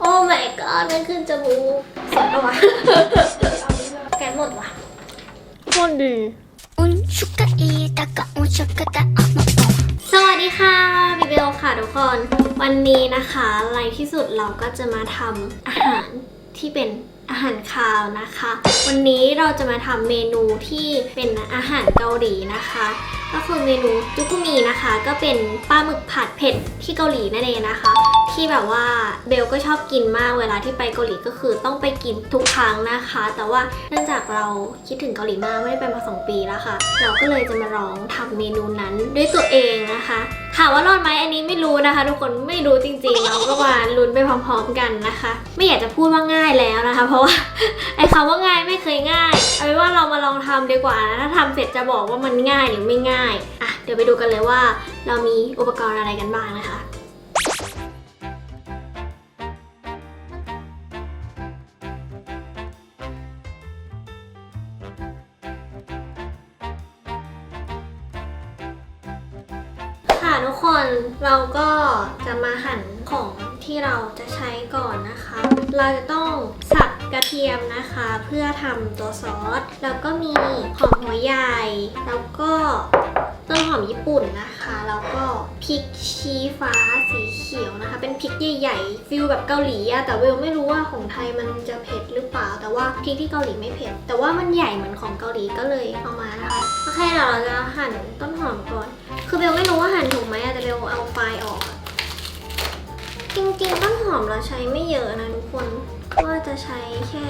โอ้ my god นั่นคือจมูกสวยปะวะแกนหมดว่ะคนดี Un suka ita ka un suka ta ama สวัสดีค่ะบิเบลค่ะทุกคน วันนี้นะคะในที่สุดเราก็จะมาทำอาหารที่เป็น อาหารคาวนะคะ วันนี้เราจะมาทำเมนูที่เป็นอาหารเกาหลีนะคะ ก็คือเมนูจุกุมีนะคะ ก็เป็นปลาหมึกผัดเผ็ดที่เกาหลีนั่นเองนะคะ ที่แบบว่าเบลก็ชอบกินมากเวลาที่ไปเกาหลีก็คือต้องไปกินทุกครั้งนะคะ แต่ว่าเนื่องจากเราคิดถึงเกาหลีมากไม่ได้ไปมาสองปีแล้วค่ะ เราก็เลยจะมาลองทำเมนูนั้นด้วยตัวเองนะคะ ถามว่ารอดไหมอันนี้ไม่รู้นะคะ ทุกคนไม่รู้จริงๆเราก็มาลุ้นไปพร้อม ๆ กันนะคะ ไม่อยากจะพูดว่าง่ายแล้วนะคะ เพราะว่าไอ้คำว่าง่ายไม่เคยง่ายเอาเป็นว่าเรามาลองทำดีกว่านะถ้าทำเสร็จจะบอกว่ามันง่ายหรือไม่ง่ายอะเดี๋ยวไปดูกันเลยว่า เรามีอุปกรณ์อะไรกันบ้างนะคะ ทุกคนเราก็จะมาหั่นของที่เราจะใช้ก่อนนะคะ เราจะต้องสับกระเทียมนะคะ เพื่อทำตัวซอส แล้วก็มีหอมหัวใหญ่ แล้วก็ต้นหอมญี่ปุ่นนะคะ แล้วก็พริกชี้ฟ้าสีเขียวนะคะ เป็นพริกใหญ่ๆฟิลแบบเกาหลีอะแต่เวลไม่รู้ว่าของไทยมันจะเผ็ดหรือเปล่า แต่ว่าพริกที่เกาหลีไม่เผ็ด แต่ว่ามันใหญ่เหมือนของเกาหลีก็เลยเอามานะคะ โอเคเดี๋ยวเราจะหั่นต้นหอมก่อน คือเบลไม่รู้ว่าหั่นถูกไหมอะแต่เบลเอาไฟล์ออกอะจริงๆต้นหอมเราใช้ไม่เยอะนะทุกคนว่าจะใช้แค่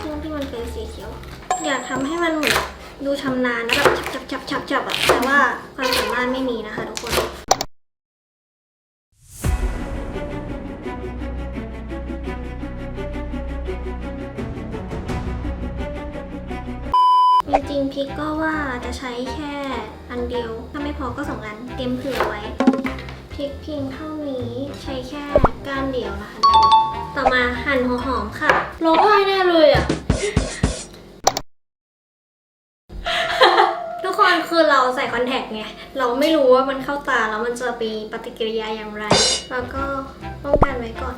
ช่วงที่มันเป็นสีเขียว อยากทำให้มันเหมือนดูชำนาญนะแบบจับจับจับจับอะแต่ว่าความสามารถไม่มีนะคะทุกคน จริงๆพริกก็ว่าจะใช้แค่อันเดียว ถ้าไม่พอก็สองอัน เตรียมเผื่อไว้พริกเพียงเท่านี้ใช้แค่ก้านเดียวนะคะ ต่อมาหั่นหัวหอมค่ะร้องไห้แน่เลยอะ ทุกคนคือเราใส่คอนแทคไง เราไม่รู้ว่ามันเข้าตาแล้วมันจะมีปฏิกิริยาอย่างไร แล้วก็ป้องกันไว้ก่อน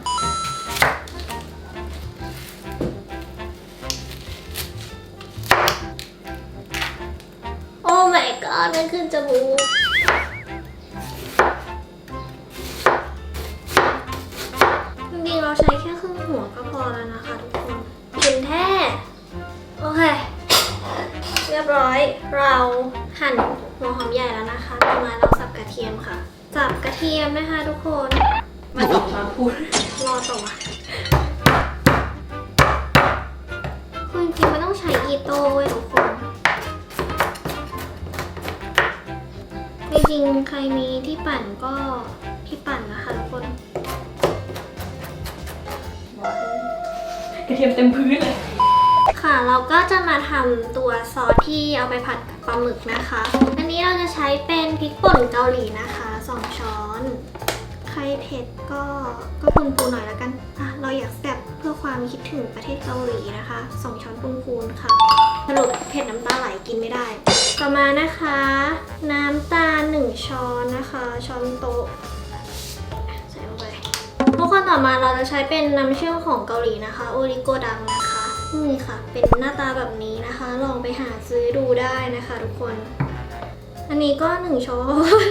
my god นั่นคือจมูกจริงๆเราใช้แค่ครึ่งหัวก็พอแล้วนะคะทุกคนกินแท้ โอเค เรียบร้อย เราหั่นหัวหอมใหญ่แล้วนะคะต่อมาเราสับกระเทียมค่ะ สับกระเทียมนะคะทุกคน มาสองช้อนพูดรอต่อคือจริงๆมันต้องใช้อีโต้เว้ยทุก ริงๆ ใครมีที่ปั่นก็ที่ปั่นนะคะทุกคนกระเทียมเต็มพื้นเลย ค่ะเราก็จะมาทำตัวซอสที่เอาไปผัดกับปลาหมึกนะคะ อันนี้เราจะใช้เป็นพริกป่นเกาหลีนะคะ2ช้อน ใครเผ็ดก็ก็ปูนปูนๆหน่อยแล้วกันอะเราอยากแซ่บ เพื่อความคิดถึงประเทศเกาหลีนะคะ2ช้อนปูนปูนค่ะสรุปเผ็ดน้ำตาไหลกินไม่ได้ ต่อมานะคะ น้ำตาล1ช้อนนะคะ ช้อนโต๊ะใส่ลงไปทุกคนต่อมาเราจะใช้เป็นน้ำเชื่อมของเกาหลีนะคะโอริโกดังนะคะนี่ค่ะ เป็นหน้าตาแบบนี้นะคะ ลองไปหาซื้อดูได้นะคะ ทุกคน อันนี้ก็หนึ่งช้อน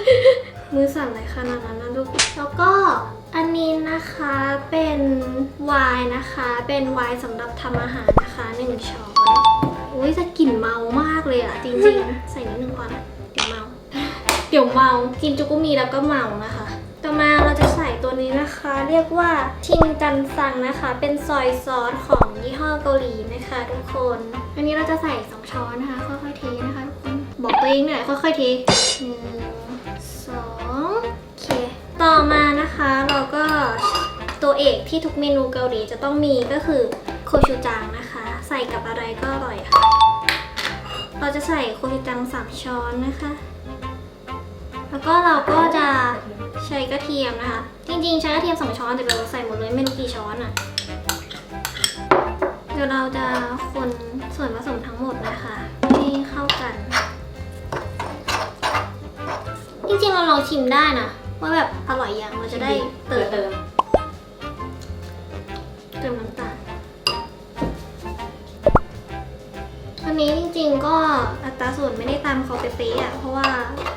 มือสั่นเลยขนาดนั้นนะลูกแล้วก็ อันนี้นะคะเป็นไวน์นะคะ เป็นไวน์สำหรับทำอาหารนะคะหนึ่งช้อนอุ้ยจะกลิ่นเมามากเลยอะจริงๆ ใส่นิดนึงพอนเดี๋ยวเมา เดี๋ยวเมากินจุกุมีแล้วก็เมานะคะ ต่อมาเราจะใส่ตัวนี้นะคะ เรียกว่าชินจันซังนะคะ เป็นซอยซอสของยี่ห้อเกาหลีนะคะทุกคน อันนี้เราจะใส่สองช้อนนะคะค่อยๆเทนะคะทุกคนบอกตัวเองหน่อยค่อยๆเทหนึ่ง ต่อมานะคะเราก็ตัวเอกที่ทุกเมนูเกาหลีจะต้องมีก็คือโคชูจังนะคะ ใส่กับอะไรก็อร่อยค่ะ เราจะใส่โคชูจังสามช้อนนะคะ แล้วก็เราก็จะใช้กระเทียมนะคะ จริงๆใช้กระเทียมสองช้อนแต่เราใส่หมดเลยไม่รู้กี่ช้อนอะ่ะเดี๋ยวเราจะคนส่วนผสมทั้งหมดนะคะให้เข้ากัน จริงๆเราลองชิมได้นะ ว่าแบบอร่อยยังเราจะได้เติมเติมเติมน้ำตาลอันนี้จริงๆก็อัตราส่วนไม่ได้ตามเขาเป๊ะๆอะเพราะว่า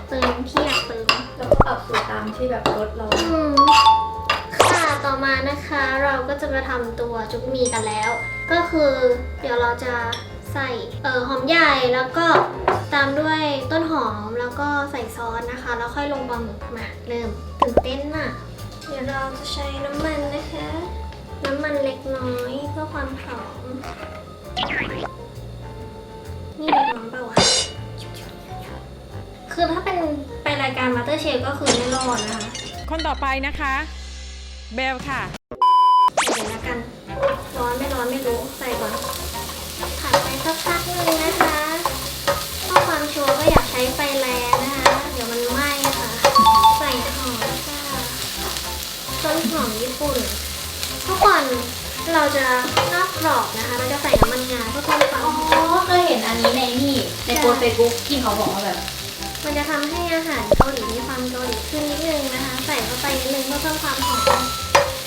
เติมที่อยากเติมแล้วก็ปรับสูตรตามที่แบบรสเราอืมค่ะต่อมานะคะ เราก็จะมาทำตัวจุกมีกันแล้ว ก็คือเดี๋ยวเราจะ ใส่เอ่อหอมใหญ่แล้วก็ตามด้วยต้นหอมแล้วก็ใส่ซอสนะคะ แล้วค่อยลงปลาหมึกมาเริ่มตื่นเต้นอะเดี๋ยวเราจะใช้น้ำมันนะคะ น้ำมันเล็กน้อยเพื่อความหอมนี่เล็กน้อยเปล่าวะคือถ้าเป็นไปรายการมาสเตอร์เชฟก็คือไม่รอดนะคะ คนต่อไปนะคะ เบลค่ะ ญี่ปุ่นทุกคนเราจะนอกกรอบนะคะเราจะใส่น้ำมันงาเพื่อเพิ่มความหอมเคยเห็นอันนี้ในนี่ในโพสเฟซบุ๊กที่เขาบอกว่าแบบ มันจะทำให้อาหารเกาหลีมีความเกาหลีขึ้นนิดนึงนะคะ ใส่เข้าไปนิดนึงเพื่อเพิ่มความหอม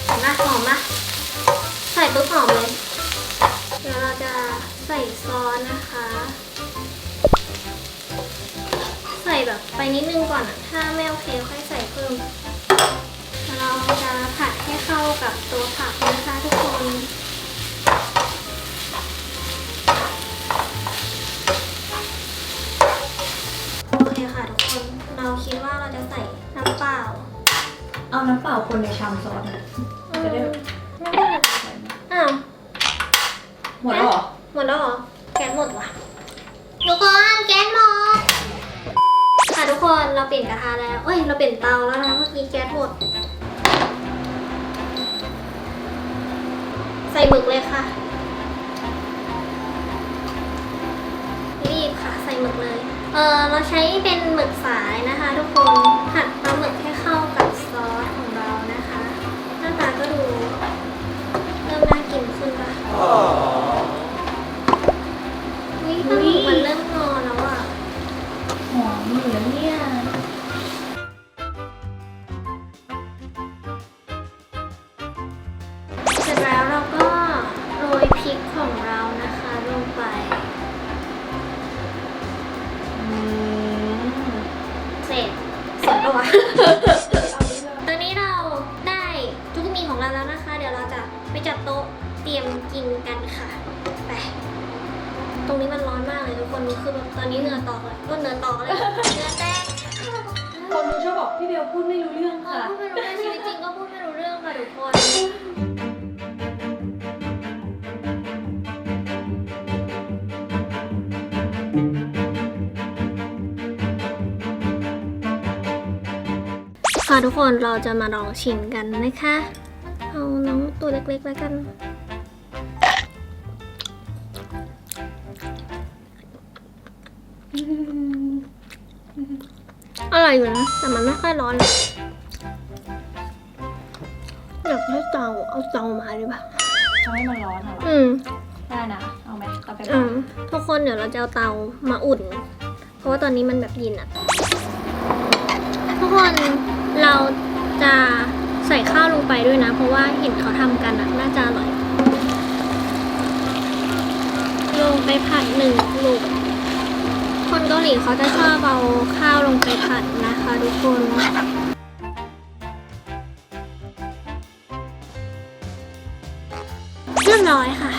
เห็นไหมหอมปะใส่ปุ๊บหอมเลยเดี๋ยวเราจะใส่ซอสนะคะ ใส่แบบไปนิดนึงก่อนอะถ้าไม่โอเคค่อยใส่เพิ่มแล้วเราจะผัดให้เข้า กับตัวผักนะคะทุกคน โอเคค่ะทุกคน เราคิดว่าเราจะใส่น้ำเปล่า เอาน้ำเปล่าคนในชามซอสนะจะได้ไม่ได้อ้าว หมดแล้วเหรอ หมดแล้วเหรอ แก๊สหมดว่ะ ทุกคนแก๊สหมด ค่ะทุกคน เราเปลี่ยนกระทะแล้ว เอ้ย เราเปลี่ยนเตาแล้วนะเมื่อกี้แก๊สหมด ใส่หมึกเลยค่ะ รีบค่ะ ใส่หมึกเลย เออเราใช้เป็นหมึกสายนะคะ ทุกคน ผัดปลาหมึกให้เข้ากับซอสของเรานะคะ หน้าตาก็ดู เริ่มน่ากินขึ้นปะนี่ปลาหมึกมันเริ่มงอแล้วอะ หอมอยู่แล้วเนี่ย แล้วนะคะ เดี๋ยวเราจะไปจัดโต๊ะเตรียมกินกันค่ะ ไป ตรงนี้มันร้อนมากเลยทุกคนคือแบบตอนนี้เหงื่อตอกเลยก็เหงื่อตอกเลยเหงื่อแตกคนดูชอบบอกพี่เบลพูดไม่รู้เรื่องเออค่ะ พูดไม่รู้เรื่องชีวิตจริงก็พูดไม่รู้เรื่องค่ะทุกคนค่ะทุกคนเราจะมาลองชิมกันนะคะ เอาน้องตัวเล็กๆแล้วกัน อร่อยอยู่นะ แต่มันไม่ค่อยร้อนเลยอยากให้เตาเอาเตามาดีป่ะทำให้มันร้อนเหรออืม ได้นะ เอาไหมเอาไปอืบ้างมทุกคนเดี๋ยวเราจะเอาเตามาอุ่น เพราะว่าตอนนี้มันแบบเยินอะทุกคนเราจะ ใส่ข้าวลงไปด้วยนะ เพราะว่าเห็นเขาทำกันน่าจะอร่อย ลงไปผัดหนึ่งกลุ่มคนเกาหลีเขาจะชอบเอาข้าวลงไปผัดนะคะทุกคนเรียบร้อยค่ะ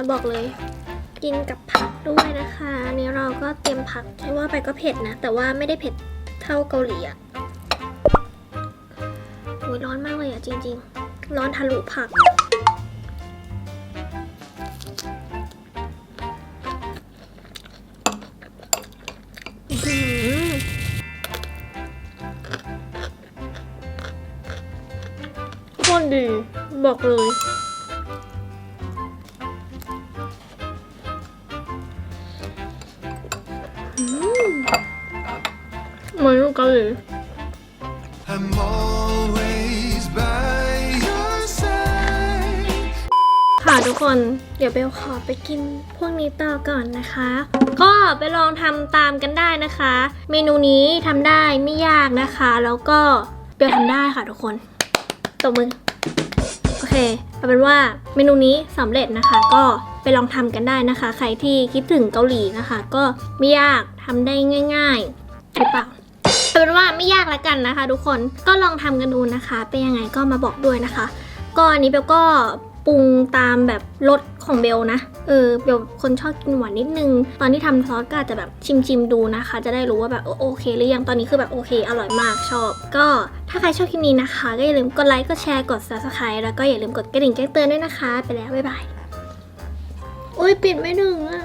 ะบอกเลย กินกับผักด้วยนะคะอันนี้เราก็เตรียมผักใช่ว่าไปก็เผ็ดนะ แต่ว่าไม่ได้เผ็ดเท่าเกาหลีอะโอ้ยร้อนมากเลยอะจริง ๆ ร้อนทะลุผักอื้อหือโคตรดี บอกเลย อืมเหมือนอยู่เกาหลี I'm always by your side. ค่ะทุกคน เดี๋ยวเบลขอไปกินพวกนี้ต่อก่อนนะคะ ก็ไปลองทำตามกันได้นะคะ เมนูนี้ทำได้ไม่ยากนะคะ แล้วก็เบลทำได้ค่ะทุกคนตบมือ โอเคเอาเป็นว่าเมนูนี้สำเร็จนะคะ ก็ไปลองทำกันได้นะคะ ใครที่คิดถึงเกาหลีนะคะ ก็ไม่ยากทำได้ง่ายๆหรือเปล่า เอาเป็นว่าไม่ยากแล้วกันนะคะ ทุกคนก็ลองทำกันดูนะคะ เป็นยังไงก็มาบอกด้วยนะคะ ก็อันนี้เบลก็ปรุงตามแบบรสของเบลนะ เออเบลคนชอบกินหวานนิดนึง ตอนที่ทำซอสก็อาจจะแบบชิมชิมดูนะคะ จะได้รู้ว่าแบบโอเคหรือยังตอนนี้คือแบบโอเค อร่อยมากชอบ ก็ถ้าใครชอบคลิปนี้นะคะ ก็อย่าลืมกดไลค์กดแชร์กด subscribe แล้วก็อย่าลืมกดกระดิ่งแจ้งเตือนด้วยนะคะ ไปแล้วบ๊ายบายโอ้ยปิดไม่ถึงอะ